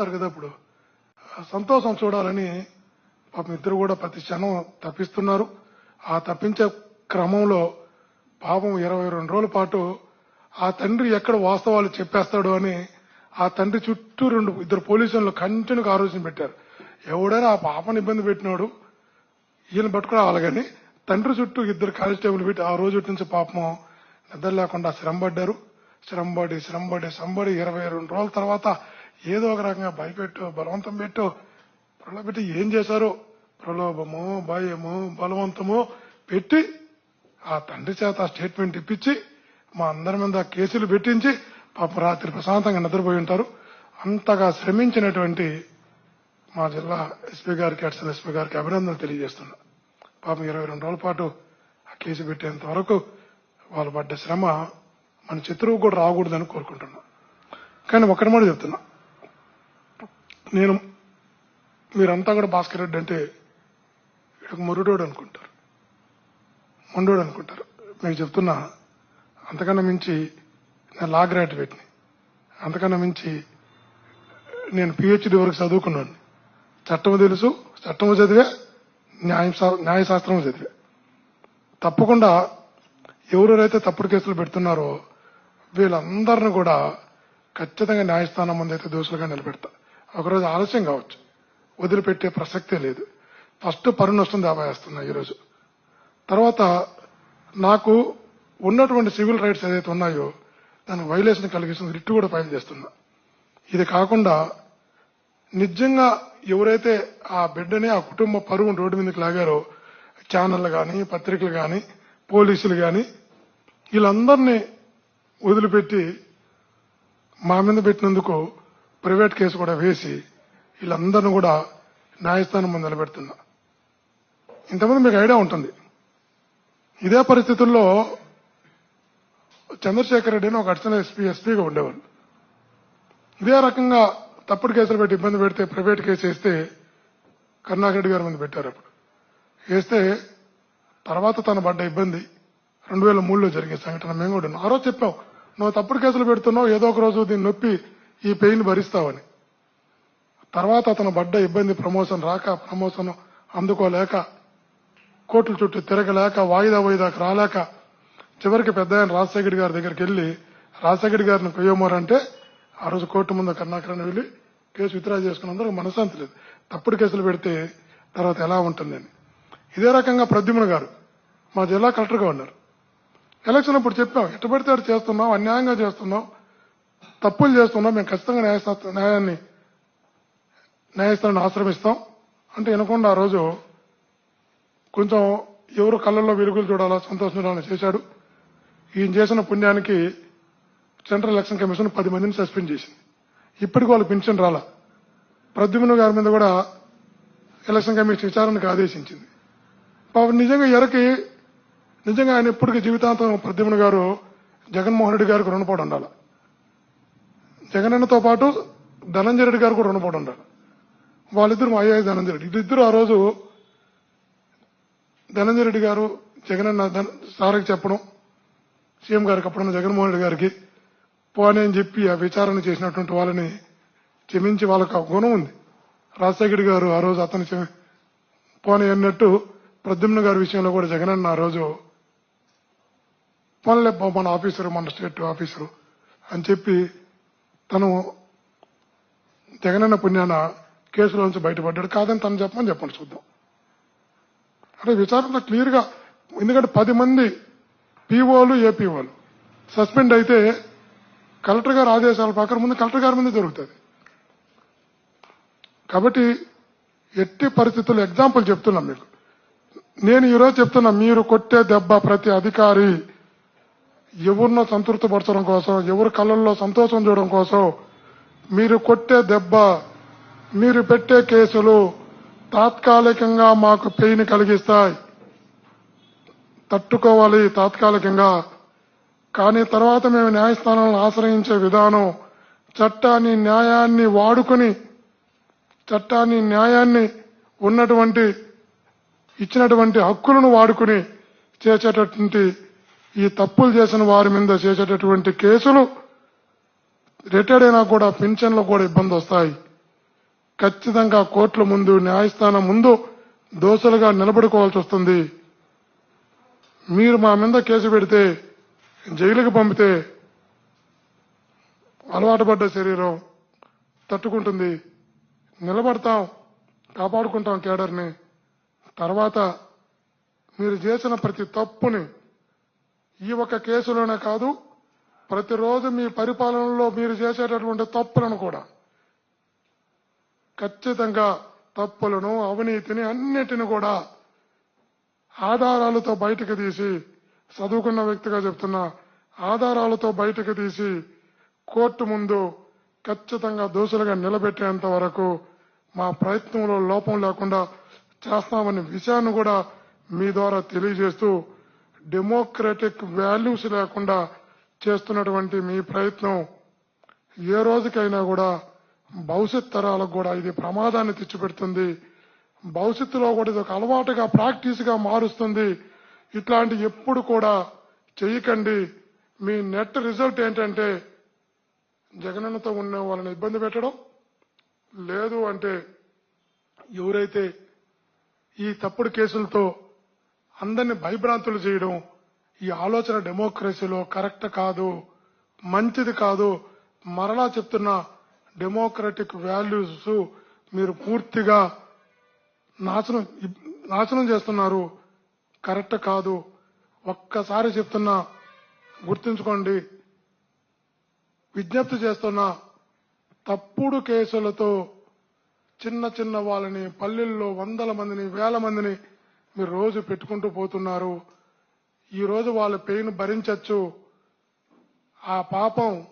చెప్తారు కదా ఇప్పుడు. సంతోషం చూడాలని పాపం ఇద్దరు కూడా ప్రతి క్షణం తప్పిస్తున్నారు. ఆ తప్పించే క్రమంలో పాపం ఇరవై రెండు రోజుల పాటు ఆ తండ్రి ఎక్కడ వాస్తవాలు చెప్పేస్తాడు అని ఆ తండ్రి చుట్టూ రెండు ఇద్దరు పోలీసులు కంటిన్యూగా ఆలోచన పెట్టారు. ఎవడైనా ఆ పాపను ఇబ్బంది పెట్టినాడు ఈయన పట్టుకురావాలి కానీ తండ్రి చుట్టూ ఇద్దరు కానిస్టేబుల్ పెట్టి ఆ రోజు నుంచి పాపం నిద్ర లేకుండా శ్రమపడ్డారు. శ్రమపడి శ్రమపడి శ్రమపడి ఇరవై రెండు రోజుల తర్వాత ఏదో ఒక రకంగా భయపెట్టు బలవంతం పెట్టు ప్రలోభపెట్టి ఏం చేశారో ప్రలోభము భయము బలవంతము పెట్టి ఆ తండ్రి చేత స్టేట్మెంట్ ఇప్పించి మా అందరి మీద కేసులు పెట్టించి పాప రాత్రి ప్రశాంతంగా నిద్రపోయి ఉంటారు. అంతగా శ్రమించినటువంటి మా జిల్లా ఎస్పీ గారికి అడిషనల్ ఎస్పీ గారికి అభినందనలు తెలియజేస్తున్నా. పాపం ఇరవై రెండు రోజుల పాటు ఆ కేసు పెట్టేంత వరకు వాళ్ళు పడ్డ శ్రమ మన శత్రువు కూడా రాకూడదని కోరుకుంటున్నా. కానీ ఒక్కటి మాట చెప్తున్నా. నేను మీరంతా కూడా భాస్కర్ రెడ్డి అంటే మురుడోడు అనుకుంటారు. మొండోడు అనుకుంటారు. మీకు చెప్తున్నా అంతకన్నా మించి నేను లా గ్రాడ్యుయేట్ని. అంతకన్నా మించి నేను పిహెచ్డి వరకు చదువుకున్నాను. చట్టము తెలుసు చట్టము చదివే న్యాయం న్యాయశాస్త్రము చదివే. తప్పకుండా ఎవరెవరైతే తప్పుడు కేసులు పెడుతున్నారో వీళ్ళందరిని కూడా ఖచ్చితంగా న్యాయస్థానం ముందు అయితే దోషులుగా నిలబెడతా. ఒకరోజు ఆలస్యం కావచ్చు. వదిలిపెట్టే ప్రసక్తే లేదు. ఫస్ట్ పరు నష్టం దావా ఈరోజు. తర్వాత నాకు ఉన్నటువంటి సివిల్ రైట్స్ ఏదైతే ఉన్నాయో దానికి వైలేషన్ కలిగిస్తుంది రిట్టు కూడా ఫైల్ చేస్తున్నా. ఇది కాకుండా నిజంగా ఎవరైతే ఆ బిడ్డని ఆ కుటుంబ పరువును రోడ్డు మీదకి లాగారో ఛానళ్ళు కానీ పత్రికలు కానీ పోలీసులు కానీ వీళ్ళందరినీ వదిలిపెట్టి మా మీద పెట్టినందుకు ప్రైవేట్ కేసు కూడా వేసి వీళ్ళందరినీ కూడా న్యాయస్థానం ముందు నిలబెడుతున్నా. ఇంతమంది మీకు ఐడియా ఉంటుంది. ఇదే పరిస్థితుల్లో చంద్రశేఖర్ రెడ్డి అని ఒక అడిషనల్ ఎస్పీ ఎస్పీగా ఉండేవాళ్ళు. ఇదే రకంగా తప్పుడు కేసులు పెట్టి ఇబ్బంది పెడితే ప్రైవేట్ కేసు వేస్తే కరుణాకర్ రెడ్డి గారి మీద పెట్టారు అప్పుడు. వేస్తే తర్వాత తన పడ్డ ఇబ్బంది రెండు వేల మూడులో జరిగే సంఘటన మేము కూడా ఆ రోజు చెప్పాం నువ్వు తప్పుడు కేసులు పెడుతున్నావు ఏదో ఒక రోజు దీన్ని నొప్పి ఈ పెయిన్ భరిస్తావని. తర్వాత అతను పడ్డ ఇబ్బంది ప్రమోషన్ రాక ప్రమోషన్ అందుకోలేక కోర్టుల చుట్టూ తిరగలేక వాయిదా వాయిదాకు రాలేక చివరికి పెద్ద ఆయన రాజశేఖర్ గారి దగ్గరికి వెళ్ళి రాజశేఖర్ గారిని కొయ్యమోరంటే ఆ రోజు కోర్టు ముందు కర్ణాకరణ వెళ్ళి కేసు విత్డ్రా చేసుకున్నందుకు మనశాంతి లేదు. తప్పుడు కేసులు పెడితే తర్వాత ఎలా ఉంటుందని ఇదే రకంగా ప్రద్యుమ్న గారు మా జిల్లా కలెక్టర్గా ఉన్నారు. ఎలక్షన్ అప్పుడు చెప్పాం ఎట్ట పెడితే అటు చేస్తున్నాం అన్యాయంగా చేస్తున్నాం తప్పులు చేస్తున్నాం మేము ఖచ్చితంగా న్యాయశాస్త్ర న్యాయాన్ని న్యాయస్థానాన్ని ఆశ్రమిస్తాం. అంటే వినకుండా ఆ రోజు కొంచెం ఎవరు కళ్ళల్లో వెలుగులు చూడాలా సంతోషం చూడాలని చేశాడు. ఈయన చేసిన పుణ్యానికి సెంట్రల్ ఎలక్షన్ కమిషన్ పది మందిని సస్పెండ్ చేసింది. ఇప్పటికి వాళ్ళు పెన్షన్ రాలా. ప్రద్యుమ్న గారి మీద కూడా ఎలక్షన్ కమిషన్ విచారణకు ఆదేశించింది. పాపం నిజంగా ఎరకి నిజంగా ఆయన ఇప్పటికీ జీవితాంతం ప్రద్యుమ్న గారు జగన్మోహన్ రెడ్డి గారికి రుణపడి ఉండాలి? జగనన్నతో పాటు ధనంజయ రెడ్డి గారు కూడా రుణపడి ఉండాలి వాళ్ళిద్దరు మా అయ్యాయి ధనంజయ రెడ్డి. ఇద్దరు ఆ రోజు ధనంజయ రెడ్డి గారు జగనన్న సార్కి చెప్పడం సీఎం గారికి అప్పుడున్న జగన్మోహన్ రెడ్డి గారికి పోనీ అని చెప్పి ఆ విచారణ చేసినటువంటి వాళ్ళని క్షమించి వాళ్ళకి ఆ గుణం ఉంది. రాజశేఖర్ గారు ఆ రోజు అతను పోనీ అన్నట్టు ప్రద్యుమ్న గారి విషయంలో కూడా జగనన్న ఆ రోజు పనులే మన ఆఫీసరు మన స్టేట్ ఆఫీసరు అని చెప్పి తను జగనన్న పుణ్యాన కేసులోంచి బయటపడ్డాడు. కాదని తను చెప్పమని చెప్పండి చూద్దాం. అంటే విచారణ క్లియర్గా ఎందుకంటే పది మంది పీఓలు ఏపీఓలు. సస్పెండ్ అయితే కలెక్టర్ గారి ఆదేశాల ప్రకారం ముందు కలెక్టర్ గారి ముందు జరుగుతుంది. కాబట్టి ఎట్టి పరిస్థితుల్లో ఎగ్జాంపుల్ చెప్తున్నాం మీకు. నేను ఈరోజు చెప్తున్నా మీరు కొట్టే దెబ్బ ప్రతి అధికారి ఎవరినో సంతృప్తిపరచడం కోసం ఎవరి కళ్ళల్లో సంతోషం చూడడం కోసం మీరు కొట్టే దెబ్బ మీరు పెట్టే కేసులు తాత్కాలికంగా మాకు పెయిన్ కలిగిస్తాయి. తట్టుకోవాలి తాత్కాలికంగా. కానీ తర్వాత మేము న్యాయస్థానాలను ఆశ్రయించే విధానం చట్టాన్ని న్యాయాన్ని వాడుకొని చట్టాన్ని న్యాయాన్ని ఉన్నటువంటి ఇచ్చినటువంటి హక్కులను వాడుకుని చేసేటటువంటి ఈ తప్పులు చేసిన వారి మీద చేసేటటువంటి కేసులు రిటైర్డ్ అయినా కూడా పింఛన్లు కూడా ఇబ్బంది వస్తాయి. ఖచ్చితంగా కోర్టుల ముందు న్యాయస్థానం ముందు దోషులుగా నిలబడుకోవాల్సి వస్తుంది. మీరు మా మీద కేసు పెడితే జైలుకి పంపితే అలవాటు పడ్డ శరీరం తట్టుకుంటుంది. నిలబడతాం కాపాడుకుంటాం కేడర్ని. తర్వాత మీరు చేసిన ప్రతి తప్పుని ఈ ఒక్క కేసులోనే కాదు ప్రతిరోజు మీ పరిపాలనలో మీరు చేసేటటువంటి తప్పులను కూడా. ఖచ్చితంగా తప్పులను అవినీతిని అన్నిటిని కూడా ఆధారాలతో బయటకు తీసి చదువుకున్న వ్యక్తిగా చెప్తున్నా ఆధారాలతో బయటకు తీసి కోర్టు ముందు ఖచ్చితంగా దోషులుగా నిలబెట్టేంత వరకు మా ప్రయత్నంలో లోపం లేకుండా చేస్తామనే విషయాన్ని కూడా మీ ద్వారా తెలియజేస్తూ డెమోక్రటిక్ వాల్యూస్ లేకుండా చేస్తున్నటువంటి మీ ప్రయత్నం ఏ రోజుకైనా కూడా భవిష్యత్ తరాలకు కూడా ఇది ప్రమాదాన్ని తెచ్చిపెడుతుంది. భవిష్యత్తులో కూడా ఇది ఒక అలవాటుగా ప్రాక్టీస్గా మారుస్తుంది. ఇట్లాంటి ఎప్పుడు కూడా చేయకండి. మీ నెట్ రిజల్ట్ ఏంటంటే జగనన్నతో ఉన్న వాళ్ళని ఇబ్బంది పెట్టడం లేదు అంటే ఎవరైతే ఈ తప్పుడు కేసులతో అందరిని భయభ్రాంతులు చేయడం ఈ ఆలోచన డెమోక్రసీలో కరెక్ట్ కాదు మంచిది కాదు. మరలా చెప్తున్న డెమోక్రటిక్ వాల్యూస్ మీరు పూర్తిగా నాశనం నాశనం చేస్తున్నారు. కరెక్ట్ కాదు. ఒక్కసారి చెప్తున్నా గుర్తుంచుకోండి. విజ్ఞప్తి చేస్తున్నా తప్పుడు కేసులతో చిన్న చిన్న వాళ్ళని పల్లెల్లో వందల మందిని వేల మందిని మీరు రోజు పెట్టుకుంటూ పోతున్నారు. ఈరోజు వాళ్ళ పెయిన్ భరించచ్చు. ఆ పాపం